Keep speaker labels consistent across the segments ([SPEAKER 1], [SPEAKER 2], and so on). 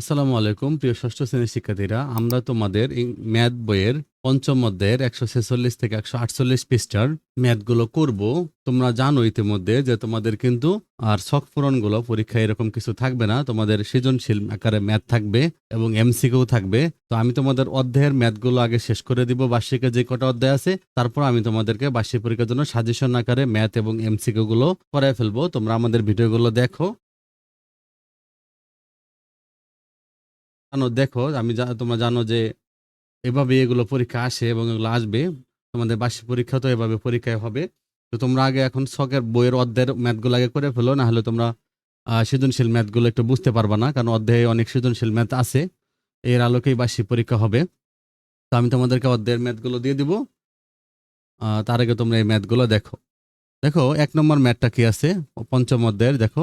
[SPEAKER 1] আসসালামু আলাইকুম প্রিয় ষষ্ঠ শ্রেণীর শিক্ষার্থীরা আমরা তোমাদের ম্যাথ বইয়ের পঞ্চম অধ্যায়ের একশো ছেচল্লিশ থেকে একশো আটচল্লিশ পৃষ্ঠার ম্যাথগুলো করব তোমরা জানো ইতিমধ্যে যে তোমাদের কিন্তু আর শখ পূরণগুলো পরীক্ষায় এরকম কিছু থাকবে না তোমাদের সৃজনশীল আকারে ম্যাথ থাকবে এবং এমসিকেও থাকবে তো আমি তোমাদের অধ্যায়ের ম্যাথগুলো আগে শেষ করে দিব বার্ষিকে যে কটা অধ্যায় আছে তারপর আমি তোমাদেরকে বার্ষিক পরীক্ষার জন্য সাজেশন আকারে ম্যাথ এবং এমসিকেগুলো করায় ফেলবো তোমরা আমাদের ভিডিওগুলো দেখো কেন দেখো আমি তোমরা জানো যে এভাবে এগুলো পরীক্ষা আসে এবং এগুলো আসবে তোমাদের বার্ষিক পরীক্ষা তো এভাবে পরীক্ষায় হবে তো তোমরা আগে এখন শখের বইয়ের অর্ধের ম্যাথগুলো আগে করে ফেলো না হলে তোমরা সৃজনশীল ম্যাথগুলো একটু বুঝতে পারবা না কারণ অধ্যায়ে অনেক সৃজনশীল ম্যাথ আছে এর আলোকেই বার্ষিক পরীক্ষা হবে তো আমি তোমাদেরকে অর্ধের ম্যাথগুলো দিয়ে দিব তার আগে তোমরা এই ম্যাথগুলো দেখো দেখো এক নম্বর ম্যাথটা কি আছে পঞ্চম অধ্যায়ের দেখো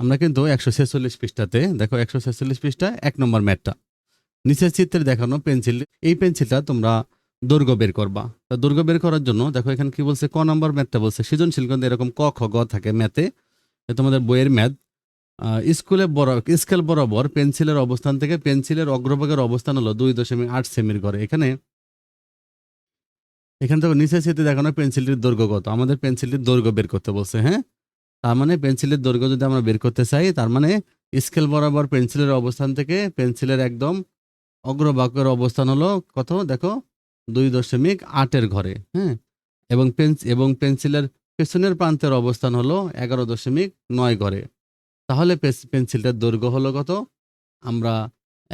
[SPEAKER 1] আমরা কিন্তু একশো ছেচল্লিশ পৃষ্ঠাতে দেখো একশো ছেচল্লিশ পৃষ্ঠা এক নম্বর ম্যাটটা নিচের চিত্রে দেখানো পেন্সিল এই পেন্সিলটা তোমরা দৈর্ঘ্য বের করবা তা দৈর্ঘ্য বের করার জন্য দেখো এখানে কি বলছে ক নম্বর ম্যাথটা বলছে সৃজনশীল কিন্তু এরকম ক খ গ থাকে ম্যাথে তোমাদের বইয়ের ম্যাথ স্কুলে বড় স্কেল বরাবর পেন্সিলের অবস্থান থেকে পেন্সিলের অগ্রভাগের অবস্থান হলো দুই দশমিক আট সেমির ঘরে এখানে এখানে তো নিচের সেতে দেখানো পেন্সিলটির দৈর্ঘ্য কত আমাদের পেন্সিলটির দৈর্ঘ্য বের করতে বলছে হ্যাঁ তার মানে পেন্সিলের দৈর্ঘ্য যদি আমরা বের করতে চাই তার মানে স্কেল বরাবর পেন্সিলের অবস্থান থেকে পেন্সিলের একদম অগ্রবাকের অবস্থান হলো কত দেখো দুই দশমিক আটের ঘরে হ্যাঁ এবং পেন্স এবং পেন্সিলের পেছনের প্রান্তের অবস্থান হলো এগারো দশমিক নয় ঘরে তাহলে পেন্সিলটার দৈর্ঘ্য হলো কত আমরা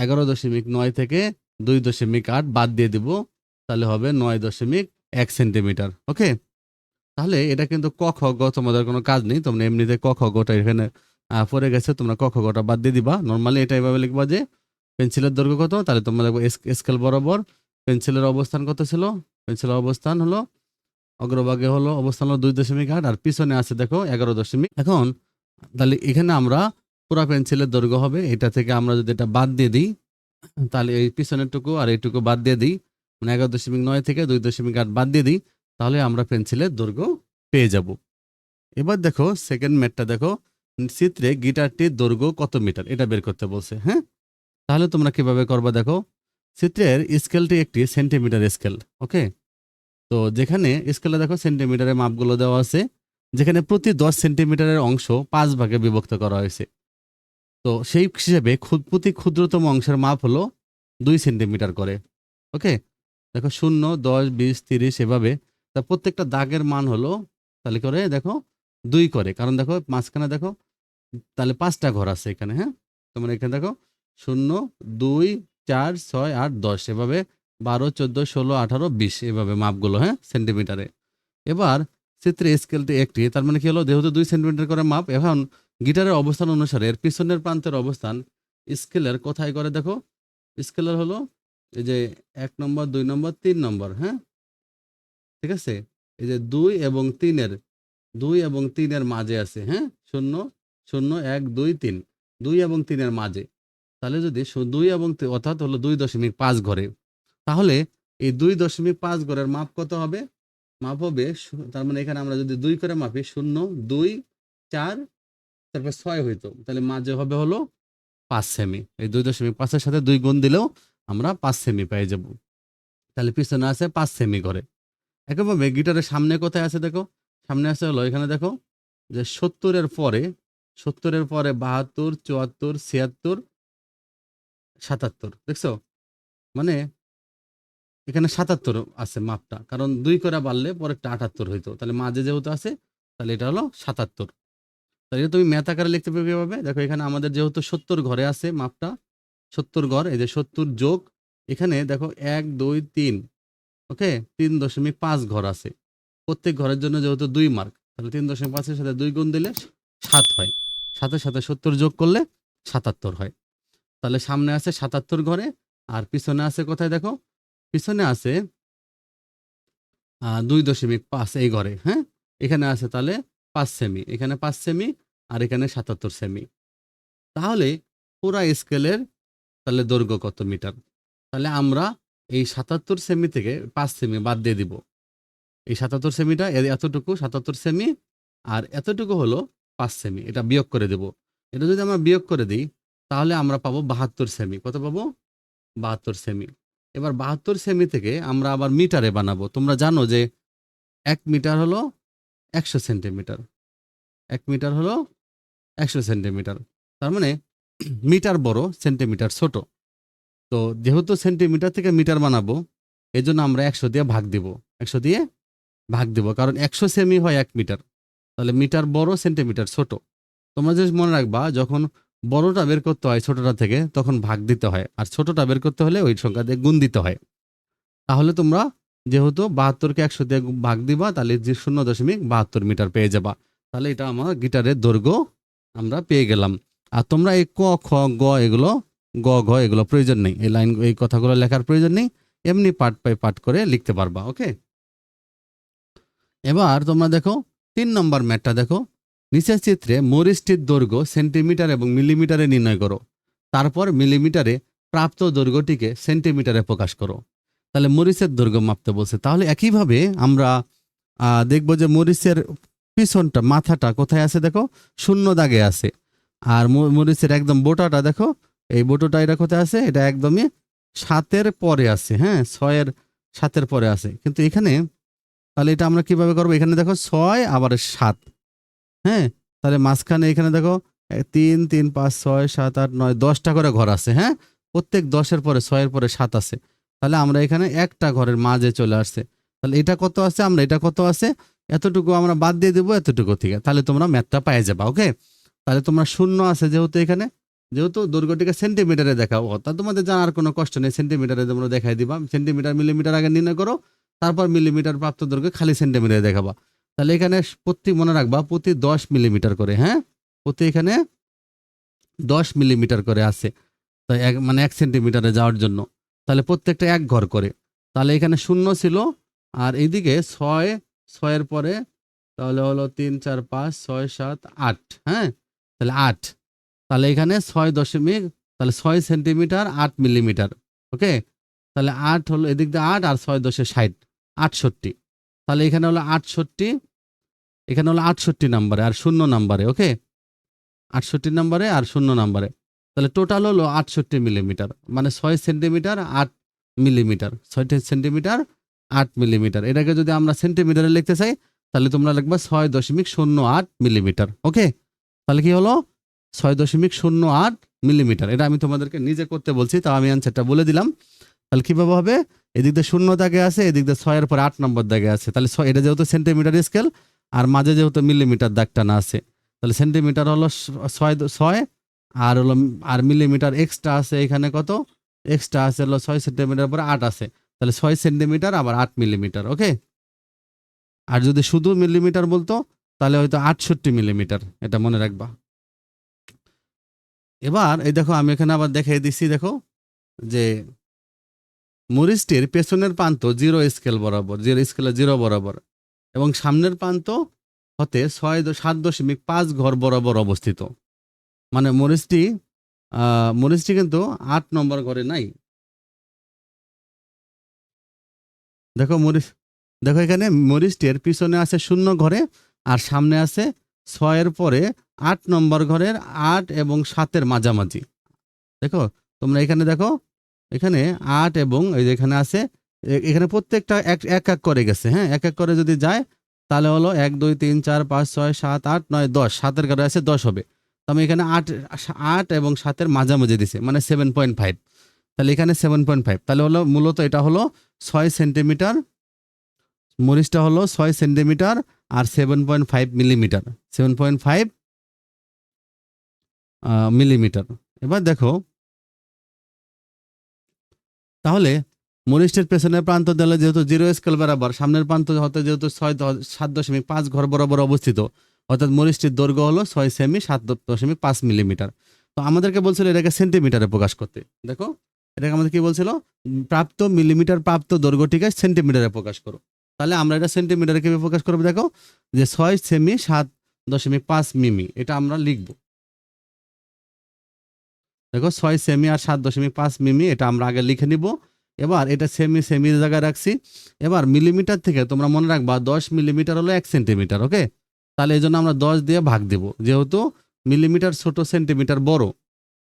[SPEAKER 1] এগারো দশমিক নয় থেকে দুই দশমিক আট বাদ দিয়ে দেব তাহলে হবে নয় দশমিক এক সেন্টিমিটার ওকে তাহলে এটা কিন্তু ক খ গ তোমাদের কোনো কাজ নেই তোমরা এমনিতে ক খ গটা এখানে পড়ে গেছে তোমরা ক খ গটা বাদ দিয়ে দিবা নর্মালি এটা এভাবে লিখবা যে পেন্সিলের দৈর্ঘ্য কত তাহলে তোমরা দেখবো স্কেল বরাবর পেন্সিলের অবস্থান কত ছিল পেন্সিলের অবস্থান হলো অগ্রভাগে হলো অবস্থান হলো দুই দশমিক আট আর পিছনে আছে দেখো এগারো দশমিক এখন তাহলে এখানে আমরা পুরা পেন্সিলের দৈর্ঘ্য হবে এটা থেকে আমরা যদি এটা বাদ দিয়ে দিই তাহলে এই পিছনেরটুকু আর এইটুকু বাদ দিয়ে দিই মানে এগারো দশমিক নয় থেকে দুই দশমিক আট বাদ দিয়ে দিই তাহলে আমরা পেন্সিলের দৈর্ঘ্য পেয়ে যাব এবার দেখো সেকেন্ড ম্যাটটা দেখো চিত্রে গিটারটির দৈর্ঘ্য কত মিটার এটা বের করতে বলছে হ্যাঁ তাহলে তোমরা কিভাবে করবা দেখো চিত্রের স্কেলটি একটি সেন্টিমিটার স্কেল ওকে তো যেখানে স্কেলে দেখো সেন্টিমিটারের মাপগুলো দেওয়া আছে যেখানে প্রতি দশ সেন্টিমিটারের অংশ পাঁচ ভাগে বিভক্ত করা হয়েছে তো সেই হিসেবে প্রতি ক্ষুদ্রতম অংশের মাপ হলো দুই সেন্টিমিটার করে ওকে দেখো শূন্য দশ বিশ তিরিশ এভাবে তা প্রত্যেকটা দাগের মান হলো তাহলে করে দেখো দুই করে কারণ দেখো মাঝখানে দেখো তাহলে পাঁচটা ঘর আছে এখানে হ্যাঁ তোমার এখানে দেখো শূন্য দুই চার ছয় আট দশ এভাবে বারো চোদ্দো ষোলো আঠারো বিশ এভাবে মাপগুলো হ্যাঁ সেন্টিমিটারে এবার চিত্রে স্কেলটি একটি তার মানে কি হলো যেহেতু দুই সেন্টিমিটার করে মাপ এখন গিটারের অবস্থান অনুসারে এর পিছনের প্রান্তের অবস্থান স্কেলের কোথায় করে দেখো স্কেলের হলো এই যে এক নম্বর দুই নম্বর তিন নম্বর হ্যাঁ ঠিক আছে এই যে দুই এবং তিনের দুই এবং তিনের মাঝে আছে হ্যাঁ শূন্য শূন্য এক দুই তিন দুই এবং তিনের মাঝে তাহলে যদি দুই এবং অর্থাৎ হলো দুই দশমিক পাঁচ ঘরে তাহলে এই দুই দশমিক পাঁচ ঘরের মাপ কত হবে মাপ হবে তার মানে এখানে আমরা যদি দুই করে মাপি শূন্য দুই চার তারপর ছয় হইতো তাহলে মাঝে হবে হলো পাঁচ সেমি এই দুই দশমিক পাঁচের সাথে দুই গুণ দিলেও আমরা পাঁচ সেমি পেয়ে যাব তাহলে পিছনে আছে পাঁচ সেমি ঘরে একেবারে গিটারের সামনে কোথায় আছে দেখো সামনে আছে হলো এখানে দেখো যে সত্তরের পরে সত্তরের পরে বাহাত্তর চুয়াত্তর ছিয়াত্তর সাতাত্তর দেখছো মানে এখানে সাতাত্তর আছে মাপটা কারণ দুই করে বাড়লে পরে একটা আটাত্তর হইতো তাহলে মাঝে যেহেতু আছে তাহলে এটা হলো সাতাত্তর তাহলে তুমি ম্যাথ আকারে লিখতে পারবে কীভাবে দেখো এখানে আমাদের যেহেতু সত্তর ঘরে আছে মাপটা সত্তর ঘর এই যে সত্তর যোগ এখানে দেখো এক দুই তিন ওকে তিন দশমিক পাঁচ ঘর আছে প্রত্যেক ঘরের জন্য যেহেতু দুই মার্ক তাহলে তিন দশমিক পাঁচের সাথে দুই গুণ দিলে সাত হয় সাথে সাথে সত্তর যোগ করলে সাতাত্তর হয় তাহলে সামনে আছে সাতাত্তর ঘরে আর পিছনে আছে কোথায় দেখো পিছনে আছে দুই দশমিক পাঁচ এই ঘরে হ্যাঁ এখানে আছে তাহলে পাঁচ সেমি এখানে পাঁচ সেমি আর এখানে সাতাত্তর সেমি তাহলে পুরা স্কেলের তাহলে দৈর্ঘ্য কত মিটার তাহলে আমরা এই সাতাত্তর সেমি থেকে পাঁচ সেমি বাদ দিয়ে দিব এই সাতাত্তর সেমিটা এতটুকু সাতাত্তর সেমি আর এতটুকু হলো পাঁচ সেমি এটা বিয়োগ করে দেব এটা যদি আমরা বিয়োগ করে দিই তাহলে আমরা পাবো বাহাত্তর সেমি কত পাবো বাহাত্তর সেমি এবার বাহাত্তর সেমি থেকে আমরা আবার মিটারে বানাবো তোমরা জানো যে এক মিটার হলো একশো সেন্টিমিটার এক মিটার হলো একশো সেন্টিমিটার তার মানে মিটার বড় সেন্টিমিটার ছোট তো যেহেতু সেন্টিমিটার থেকে মিটার বানাবো এই জন্য আমরা একশো দিয়ে ভাগ দিব একশো দিয়ে ভাগ দিব কারণ একশো সেমি হয় এক মিটার তাহলে মিটার বড় সেন্টিমিটার ছোট তোমরা যদি মনে রাখবা যখন বড়টা বের করতে হয় ছোটটা থেকে তখন ভাগ দিতে হয় আর ছোটটা বের করতে হলে ওই সংখ্যা দিয়ে গুণ দিতে হয় তাহলে তোমরা যেহেতু বাহাত্তরকে একশো দিয়ে ভাগ দিবা তাহলে যে শূন্য দশমিক বাহাত্তর মিটার পেয়ে যাবা তাহলে এটা আমার গিটারের দৈর্ঘ্য আমরা পেয়ে গেলাম আর তোমরা এই ক খ গ এগুলো গ ঘ এগুলো প্রয়োজন নেই এই লাইন এই কথাগুলো লেখার প্রয়োজন নেই এমনি পার্ট পাই পাঠ করে লিখতে পারবা ওকে এবার তোমরা দেখো তিন নম্বর ম্যাটটা দেখো নিচের চিত্রে মরিচটির দৈর্ঘ্য সেন্টিমিটার এবং মিলিমিটারে নির্ণয় করো তারপর মিলিমিটারে প্রাপ্ত দৈর্ঘ্যটিকে সেন্টিমিটারে প্রকাশ করো তাহলে মরিচের দৈর্ঘ্য মাপতে বলছে তাহলে একইভাবে আমরা দেখব যে মরিচের পিছনটা মাথাটা কোথায় আছে দেখো শূন্য দাগে আছে আর মরিচের একদম বোটাটা দেখো এই বোটোটা এটা কোথায় আছে এটা একদমই সাতের পরে আছে হ্যাঁ ছয়ের সাতের পরে আছে কিন্তু এখানে তাহলে এটা আমরা কিভাবে করবো এখানে দেখো ছয় আবার সাত হ্যাঁ তাহলে মাঝখানে এখানে দেখো তিন তিন পাঁচ ছয় সাত আট নয় দশটা করে ঘর আছে হ্যাঁ প্রত্যেক দশের পরে ছয়ের পরে সাত আছে তাহলে আমরা এখানে একটা ঘরের মাঝে চলে আসছে তাহলে এটা কত আছে আমরা এটা কত আছে এতটুকু আমরা বাদ দিয়ে দেবো এতটুকু থেকে তাহলে তোমরা ম্যাথটা পাই যাবা ওকে তাহলে তোমরা শূন্য আছে যেহেতু এখানে যেহেতু দুর্গটিকে সেন্টিমিটারে দেখাও অর্থাৎ তোমাদের জানার কোনো কষ্ট নেই সেন্টিমিটারে তোমরা দেখাই দিবা সেন্টিমিটার মিলিমিটার আগে নির্ণয় করো তারপর মিলিমিটার প্রাপ্ত দুর্গ খালি সেন্টিমিটারে দেখাবা তাহলে এখানে প্রতি মনে রাখবা প্রতি দশ মিলিমিটার করে হ্যাঁ প্রতি এখানে দশ মিলিমিটার করে আসে তাই এক মানে এক সেন্টিমিটারে যাওয়ার জন্য তাহলে প্রত্যেকটা এক ঘর করে তাহলে এখানে শূন্য ছিল আর এইদিকে ছয় ছয়ের পরে তাহলে হলো তিন চার পাঁচ ছয় সাত আট হ্যাঁ তাহলে আট তাহলে এখানে ছয় দশমিক তাহলে ছয় সেন্টিমিটার আট মিলিমিটার ওকে তাহলে আট হলো এদিক দিয়ে আট আর ছয় দশে ষাট আটষট্টি তাহলে এখানে হলো আটষট্টি এখানে হলো আটষট্টি নাম্বারে আর শূন্য নাম্বারে ওকে আটষট্টি নাম্বারে আর শূন্য নাম্বারে তাহলে টোটাল হলো আটষট্টি মিলিমিটার মানে ছয় সেন্টিমিটার আট মিলিমিটার ছয় সেন্টিমিটার আট মিলিমিটার এটাকে যদি আমরা সেন্টিমিটারে লিখতে চাই তাহলে তোমরা লিখবে ছয় দশমিক শূন্য আট মিলিমিটার ওকে তাহলে কি হলো ছয় দশমিক শূন্য আট মিলিমিটার এটা আমি তোমাদেরকে নিজে করতে বলছি তাও আমি অ্যান্সারটা বলে দিলাম তাহলে কীভাবে হবে এদিক দিয়ে শূন্য দাগে আছে এদিক দিয়ে ছয়ের পর আট নম্বর দাগে আছে তাহলে ছয় এটা যেহেতু সেন্টিমিটার স্কেল আর মাঝে যেহেতু মিলিমিটার দাগটা না আছে তাহলে সেন্টিমিটার হলো ছয় ছয় আর হলো আর মিলিমিটার এক্সট্রা আছে এখানে কত এক্সট্রা আছে হলো ছয় সেন্টিমিটার পরে আট আছে তাহলে ছয় সেন্টিমিটার আবার আট মিলিমিটার ওকে আর যদি শুধু মিলিমিটার বলতো তাহলে হয়তো আটষট্টি মিলিমিটার এটা মনে রাখবা এবার এই দেখো আমি এখানে আবার দেখাই দিচ্ছি দেখো যে মরিচটির পেছনের প্রান্ত জিরো স্কেল বরাবর জিরো স্কেলে জিরো বরাবর এবং সামনের প্রান্ত হতে ছয় সাত দশমিক পাঁচ ঘর বরাবর অবস্থিত মানে মরিচটি মরিচটি কিন্তু আট নম্বর ঘরে নাই দেখো মরিচ দেখো এখানে মরিচটির পিছনে আছে শূন্য ঘরে আর সামনে আছে ছয়ের পরে আট নম্বর ঘরের আট এবং সাতের মাঝামাঝি দেখো তোমরা এখানে দেখো এখানে আট এবং এই যে এখানে আছে এখানে প্রত্যেকটা এক এক এক করে গেছে হ্যাঁ এক এক করে যদি যায় তাহলে হলো এক দুই তিন চার পাঁচ ছয় সাত আট নয় দশ সাতের ঘরে আছে দশ হবে তো আমি এখানে আট আট এবং সাতের মাঝামাঝি দিছে মানে সেভেন পয়েন্ট ফাইভ তাহলে এখানে সেভেন পয়েন্ট ফাইভ তাহলে হলো মূলত এটা হলো ছয় সেন্টিমিটার মরিচটা হলো ছয় সেন্টিমিটার আর seven point five millimetre seven point five millimetre এবার দেখো তাহলে মরিচটির পেছনের প্রান্ত দেওয়ালে যেহেতু জিরো স্কেল বরাবর সামনের প্রান্ত হতে যেহেতু ছয় সাত দশমিক পাঁচ ঘর বরাবর অবস্থিত অর্থাৎ মরিচটির দৈর্ঘ্য হলো ছয় সেমি সাত দশমিক পাঁচ মিলিমিটার তো আমাদেরকে বলছিল এটাকে সেন্টিমিটারে প্রকাশ করতে দেখো এটাকে আমাদের কি বলছিল প্রাপ্ত মিলিমিটার প্রাপ্ত দৈর্ঘ্যটিকে সেন্টিমিটারে প্রকাশ করো তাহলে আমরা এটা সেন্টিমিটারে কীভাবে প্রকাশ করবো দেখো যে ছয় সেমি সাত দশমিক পাঁচ মিমি এটা আমরা লিখব দেখো ছয় সেমি আর সাত দশমিক পাঁচ মিমি এটা আমরা আগে লিখে নিব এবার এটা সেমি সেমির জায়গায় রাখছি এবার মিলিমিটার থেকে তোমরা মনে রাখবা দশ মিলিমিটার হলো এক সেন্টিমিটার ওকে তাহলে এই জন্য আমরা দশ দিয়ে ভাগ দিব যেহেতু মিলিমিটার ছোট সেন্টিমিটার বড়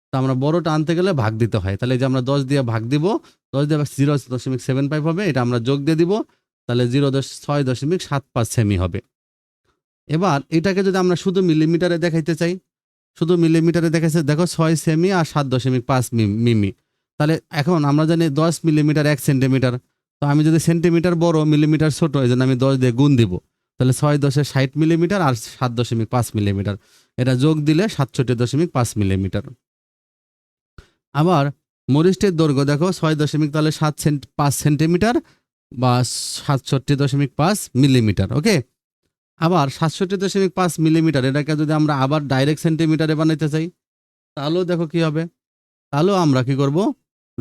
[SPEAKER 1] তো আমরা বড়টা আনতে গেলে ভাগ দিতে হয় তাহলে যে আমরা দশ দিয়ে ভাগ দিব দশ দিয়ে জিরো দশমিক সেভেন ফাইভ হবে এটা আমরা যোগ দিয়ে দিব তাহলে জিরো দশ ছয় দশমিক সাত পাঁচ সেমি হবে এবার এটাকে যদি আমরা শুধু মিলিমিটারে দেখাইতে চাই শুধু মিলিমিটারে দেখাইছে দেখো ছয় সেমি আর সাত দশমিক পাঁচ মিমি তাহলে এখন আমরা জানি দশ মিলিমিটার এক সেন্টিমিটার তো আমি যদি সেন্টিমিটার বড় মিলিমিটার ছোট এই জন্য আমি দশ দিয়ে গুণ দিব তাহলে ছয় দশে ষাট মিলিমিটার আর সাত দশমিক পাঁচ মিলিমিটার এটা যোগ দিলে সাতষট্টি দশমিক পাঁচ মিলিমিটার আবার মরিষ্টের দৈর্ঘ্য দেখো ছয় দশমিক তাহলে সাত সেন্ট পাঁচ সেন্টিমিটার বা সাতষট্টি দশমিক পাঁচ মিলিমিটার ওকে আবার সাতষট্টি দশমিক পাঁচ মিলিমিটার এটাকে যদি আমরা আবার ডাইরেক্ট সেন্টিমিটারে বানাইতে চাই তাহলেও দেখো কি হবে তাহলেও আমরা কি করব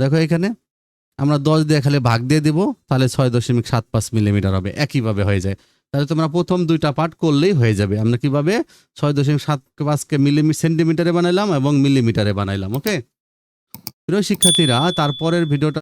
[SPEAKER 1] দেখো এখানে আমরা দশ দিয়ে খালি ভাগ দিয়ে দেবো তাহলে ছয় দশমিক সাত পাঁচ মিলিমিটার হবে একইভাবে হয়ে যায় তাহলে তোমরা প্রথম দুইটা পার্ট করলেই হয়ে যাবে আমরা কিভাবে ছয় দশমিক সাত পাঁচকে মিলিমি সেন্টিমিটারে বানাইলাম এবং মিলিমিটারে বানাইলাম ওকে প্রিয় শিক্ষার্থীরা তারপরের ভিডিওটা